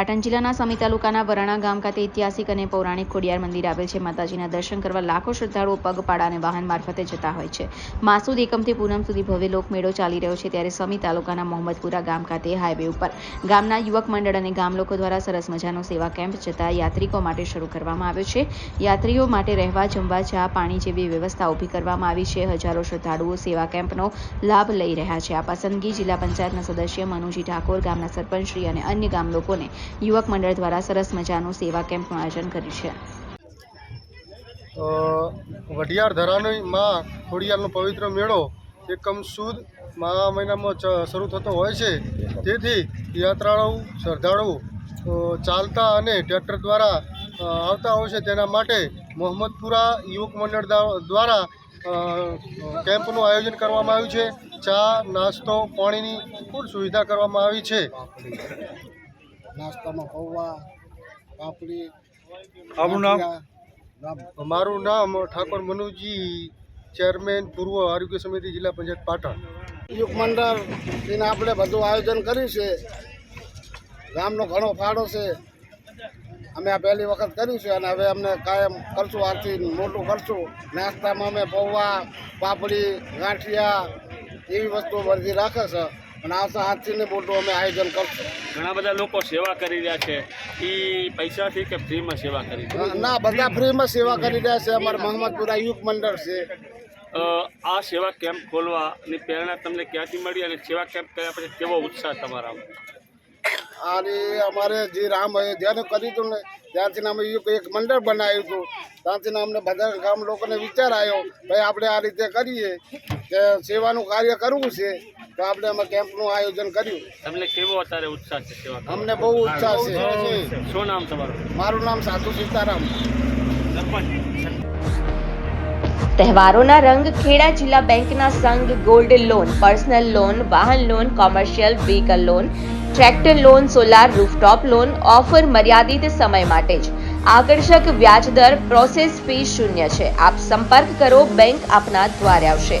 પાટણ જિલ્લાના સમી તાલુકાના વરાણા ગામ ખાતે ઐતિહાસિક અને પૌરાણિક ખોડિયાર મંદિર આવેલ છે. માતાજીના દર્શન કરવા લાખો શ્રદ્ધાળુઓ પગપાળા અને વાહન મારફતે જતા હોય છે. માસુદ એકમથી પૂનમ સુધી ભવ્ય લોકમેળો ચાલી રહ્યો છે ત્યારે સમી તાલુકાના મોહમ્મદપુરા ગામ ખાતે હાઈવે ઉપર. ગામના યુવક મંડળ અને ગામ લોકો દ્વારા સરસ મજાનો સેવા કેમ્પ જતા યાત્રિકો માટે શરૂ કરવામાં આવ્યો છે. યાત્રીઓ માટે રહેવા, જમવા, ચા, પાણી જેવી વ્યવસ્થા ઊભી કરવામાં આવી છે. હજારો શ્રદ્ધાળુઓ સેવા કેમ્પનો લાભ લઈ રહ્યા છે. આ પસંદગી જિલ્લા પંચાયતના સદસ્ય મનુજી ઠાકોર, ગામના સરપંચશ્રી અને અન્ય ગામ લોકોને યુવક મંડળ દ્વારા સરસ મજાનું સેવા કેમ્પનું આયોજન કર્યું છે. વઢિયાર ધરાનીમાં ખોડિયારનો પવિત્ર મેળો, એકમ સુદ મહા મહિનામાં શરૂ થતો હોય છે. તેથી યાત્રાળુ શ્રદ્ધાળુ ચાલતા અને ટ્રેક્ટર દ્વારા આવતા હોય છે. તેના માટે મોહમ્મદપુરા યુવક મંડળ દ્વારા કેમ્પનું આયોજન કરવામાં આવ્યું છે. ચા, નાસ્તો, પાણીની ફૂલ સુવિધા કરવામાં આવી છે. નાસ્તામાં પૌવા પાપડી આપણું નામ? મારું નામ ઠાકોર મનુજી ચેરમેન પૂર્વ આરોગ્ય સમિતિ જિલ્લા પંચાયત પાટણ. યુગ મંડળ એને આપણે બધું આયોજન કર્યું છે. ગામનો ઘણો ફાળો છે. અમે આ પહેલી વખત કર્યું છે અને હવે અમને કાયમ કરશું આથી મોટું કરશું. નાસ્તામાં અમે પૌવા પાપડી ગાંઠિયા એવી વસ્તુઓ બધી રાખે છે. અને આવતા હાથીને મોટું અમે આયોજન કરશું. ઘણા બધા લોકો સેવા કરી રહ્યા છે. એ પૈસાથી કે ફ્રીમાં સેવા કરી ના બધા ફ્રીમાં સેવા કરી રહ્યા છે. અમારા મોહમ્મદપુરા યુગ મંડળ છે. આ સેવા કેમ્પ ખોલવાની પ્રેરણા તમને ક્યાંથી મળી અને સેવા કેમ્પ કર્યા પછી કેવો ઉત્સાહ તમારા અને અમારે જે રામ અયોધ્યાનું કર્યું હતું ને ત્યાંથી અમે એક મંડળ બનાવ્યું હતું. ત્યાંથી અમને બધા ગામ લોકોને વિચાર આવ્યો ભાઈ આપણે આ રીતે કરીએ કે સેવાનું કાર્ય કરવું છે. તો આપણે અમે કેમ્પનું આયોજન કર્યું. તમને કેવો અત્યારે ઉત્સાહ છે અમને બહુ ઉત્સાહ છે. શું નામ તમારું? મારું નામ સાધુ સીતારામ. તહેવારોના રંગ ખેડા જિલ્લા બેંકના સંઘ ગોલ્ડ લોન પર્સનલ લોન વાહન loan commercial vehicle loan tractor loan solar rooftop loan offer મર્યાદિત સમય માટે જ. આકર્ષક વ્યાજ દર પ્રોસેસ ફી શૂન્ય છે. આપ સંપર્ક કરો બેંક આપના દ્વારે આવશે.